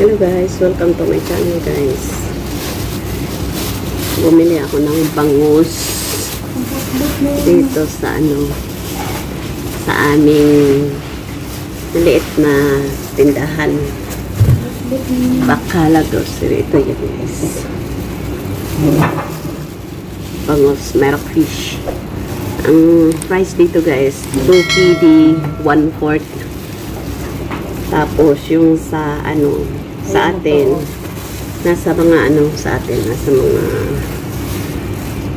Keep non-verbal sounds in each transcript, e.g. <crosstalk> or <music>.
Hello guys, welcome to my channel guys. Bumili ako ng bangus dito sa ano sa aming maliit na tindahan. Bakala grocery. Ito guys. Bangus, merak fish. Ang price dito guys, 2 KD, 1 fourth. Tapos yung sa ano, sa atin, nasa mga ano sa atin, nasa mga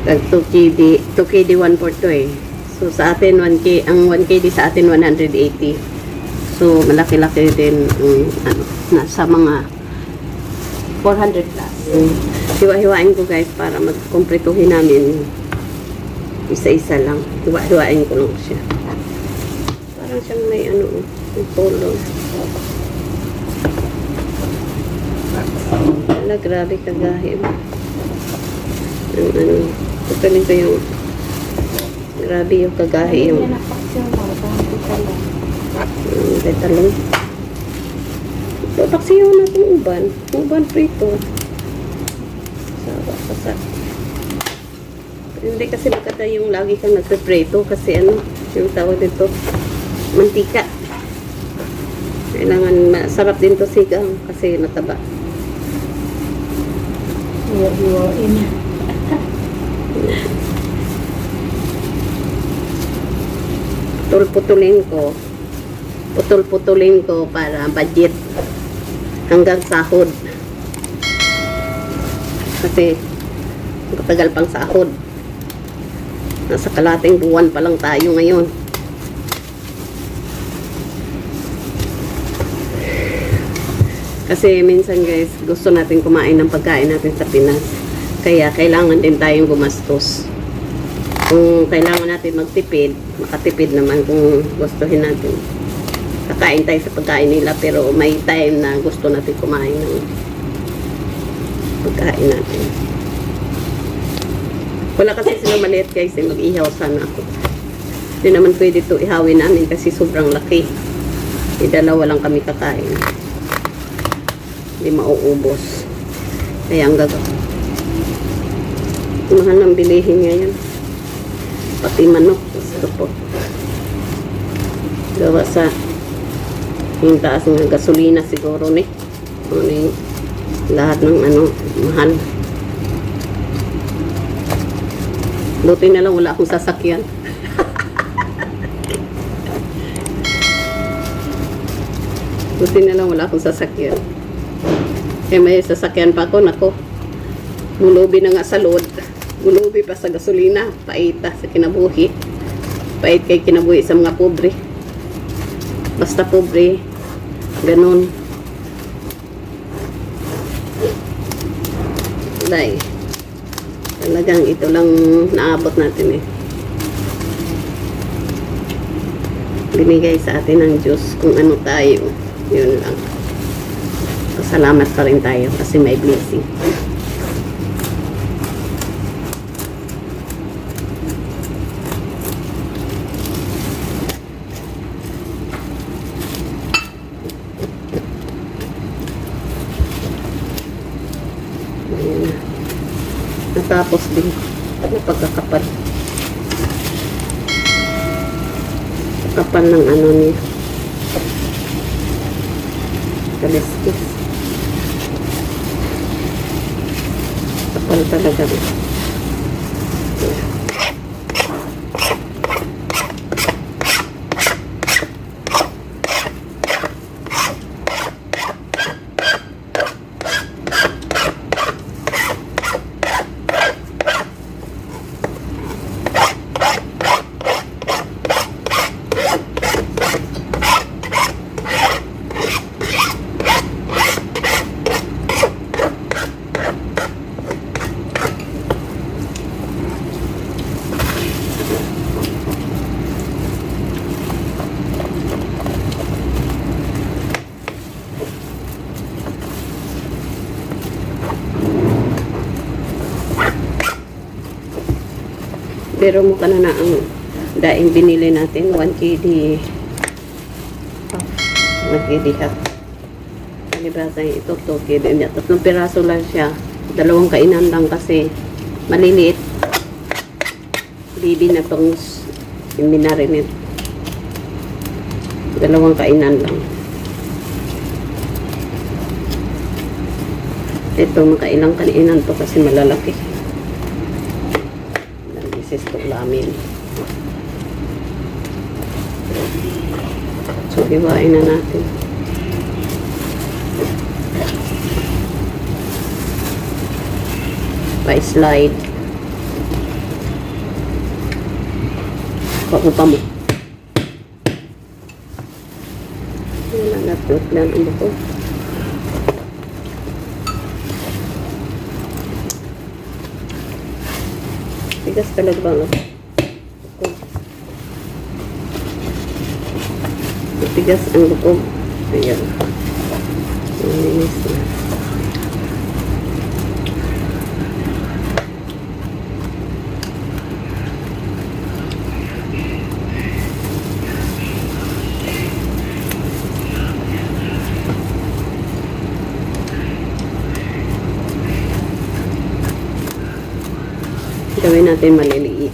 tag 2 KD, 2 KD 1 fourth to eh. So sa atin 1K, ang 1 KD sa atin 180. So malaki-laki din yung ano, nasa mga 400 plus. Hiwa-hiwain ko guys para magkumpletuhin namin isa-isa lang. Hiwa-hiwain ko lang siya. Parang siyang may ano, may Ala, grabe kagahim. Yung ano, tutunin ko yung grabe yung kagahi yung um, detalong. Ito, taksiyo na itong uban. Uban prito. Sawa pa sa hindi kasi maganda yung lagi kang nagpe-preto kasi ano, yung tawag dito, mantika. Kailangan masarap din to sigang kasi mataba. Hiwa-hiwain. Putol-putulin ko. Putol-putulin ko para budget hanggang sahod. Kasi matagal pang sahod. Nasa kalating buwan pa lang tayo ngayon. Kasi minsan guys, gusto natin kumain ng pagkain natin sa Pinas. Kaya kailangan din tayong gumastos. Kung kailangan natin magtipid, makatipid naman kung gustuhin natin. Kakain tayo sa pagkain nila pero may time na gusto natin kumain ng pagkain natin. Wala kasi sila maliit guys, eh, mag-ihaw sana ako. Hindi naman pwede to ihawin namin kasi sobrang laki. Di dalawa lang kami kakain. Hindi mauubos. Kaya ang gagawin. Mahal ng bilihin ngayon. Pati manok. Gusto po. Gawa sa yung taas ng gasolina siguro ni. Ano yung lahat ng ano, mahal. Buti na lang wala akong sasakyan. <laughs> Buti na lang wala akong sasakyan. Eh may sasakyan pa ako, nako. Mulubi na nga sa load. Mulubi pa sa gasolina. Paita sa kinabuhi. Pait kay kinabuhi sa mga pobre. Basta pobre. Ganon. Day. Talagang ito lang naabot natin eh. Binigay sa atin ng Diyos kung ano tayo. Yun lang. Pasalamat pa rin tayo kasi may blessing. Natapos din na pagkakapal. Kapal ng ano niya. Kaliskis. Kapal talaga. Pero mukha na na ang daing binili natin. 1 KD. Oh, 1 KD half. Palibasa ito, toke din niya. Tatlong piraso lang siya. Dalawang kainan lang kasi maliliit. Bibi na yung minarinate. Dalawang kainan lang. Ito, makailang kainan to kasi malalaki. To ulamin. So, iwain na natin. Pa-slide. Paupa mo. Wala na fruit lang ang buko. Tigas talaga ba ang buko? Tigas ang buko. Ayan. Malinis na. gawin natin maliliit.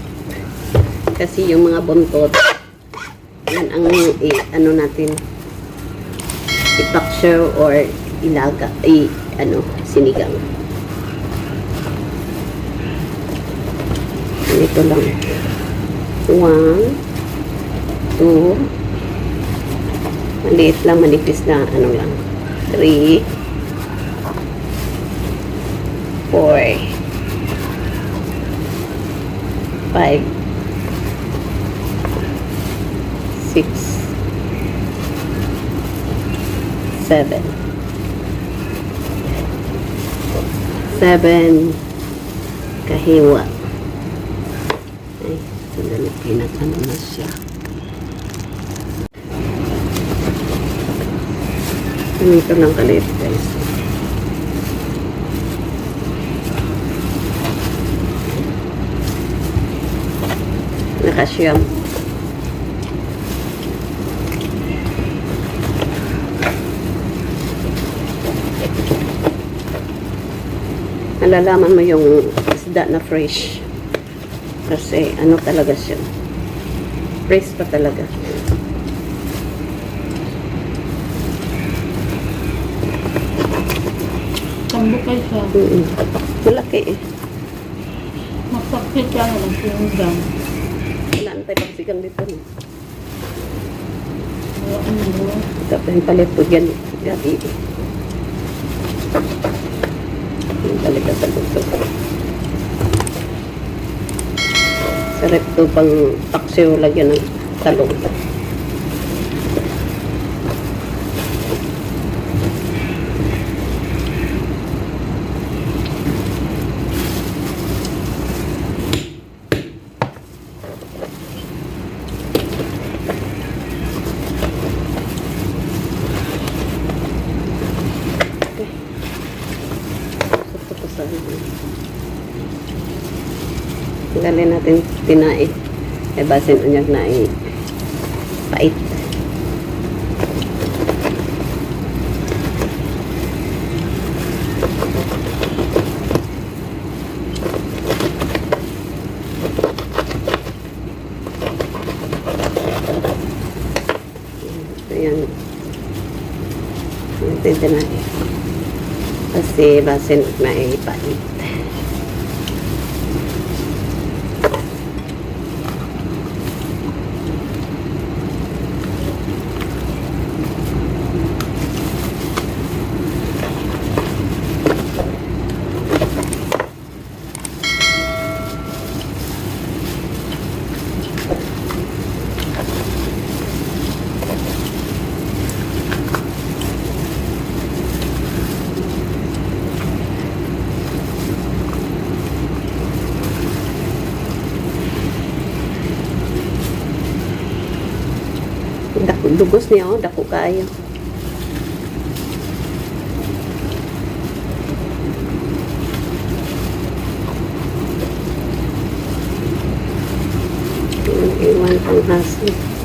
Kasi yung mga buntot, yan ang i, ano natin, ipaksyo or ilaga, i, ano, sinigang. Ito lang. One, two, maliit lang, manipis na, ano lang. Three, four, five, six, seven, seven, kahiwa. Ay, sandali, pinag-ano na siya. Ganito lang kalit, guys. Nakasyam. Malalaman mo yung isda na fresh. Kasi ano talaga siya. Fresh pa talaga. Tambukay siya. Mm Malaki eh. Masakit siya lang sinigang. Na tayo pagsigang dito. Tapos yung palit po dyan. Gabi. Yung palit ka sa luto. Sarap to pang paksiw lagyan ng talong. Ito po sa Tanggalin tinai. Eh, basin unyag na eh. Pait. Ayan. Ito yung tinai. Kasi basin na eh, pait. Dugos niya, oh. Dako kayo. Iwan pang hasil.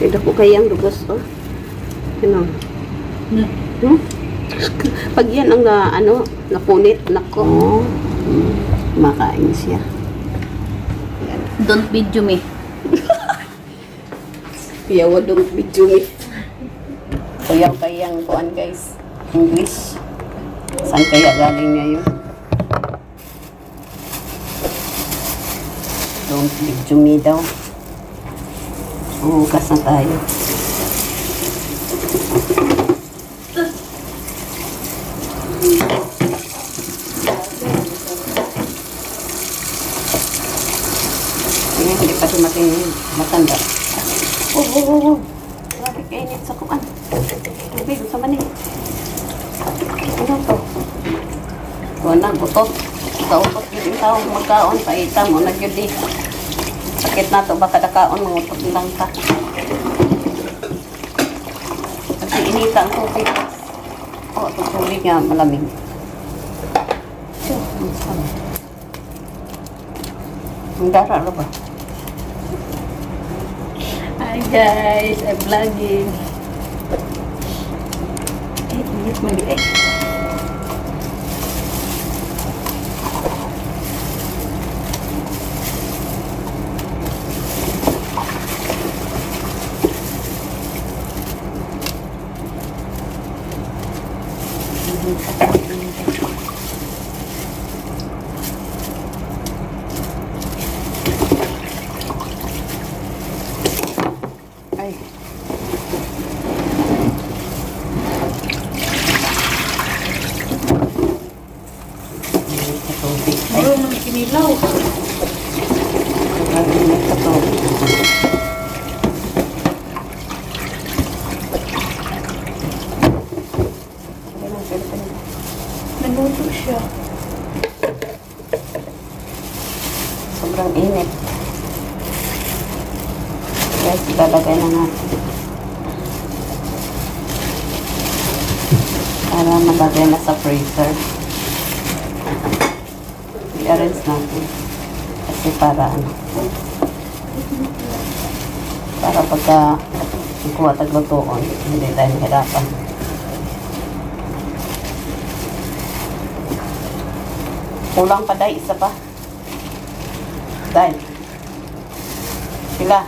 Kaya ko kayang lugos, oh. Ano? Na, Hmm? Pag yan ang na, ano, napunit, nako. Oh. Hmm. Makain siya. don't video me. Piyawa <laughs> dong video mi. Kuyaw kayang kuan guys. English. Saan kaya galing niya yun? Don't video me daw. Umugas na tayo. Ayan, hindi pa dumating matanda. Oh, oh, oh, oh. Grabe kainit sa kuan. Tubig sa manig. Ano to? Kuha na, butot. Kautot yun yung tao magkaon. Paita mo na yun di. Sakit na to, baka dakaon, mangutot lang ka. Kasi inita ang tubig. Oh, ito tubig nga, malamig. Ang dara, ano ba? Hi guys, I'm vlogging. Eh, init mo Naluto siya. Sobrang init. Guys, ilalagay na natin. Para malagay na sa freezer. I-arrange natin. Kasi para ano. Para pagka kuha taglutuon, hindi tayo mahirapan. Kulang pa dahil isa pa. Dahil. Sila.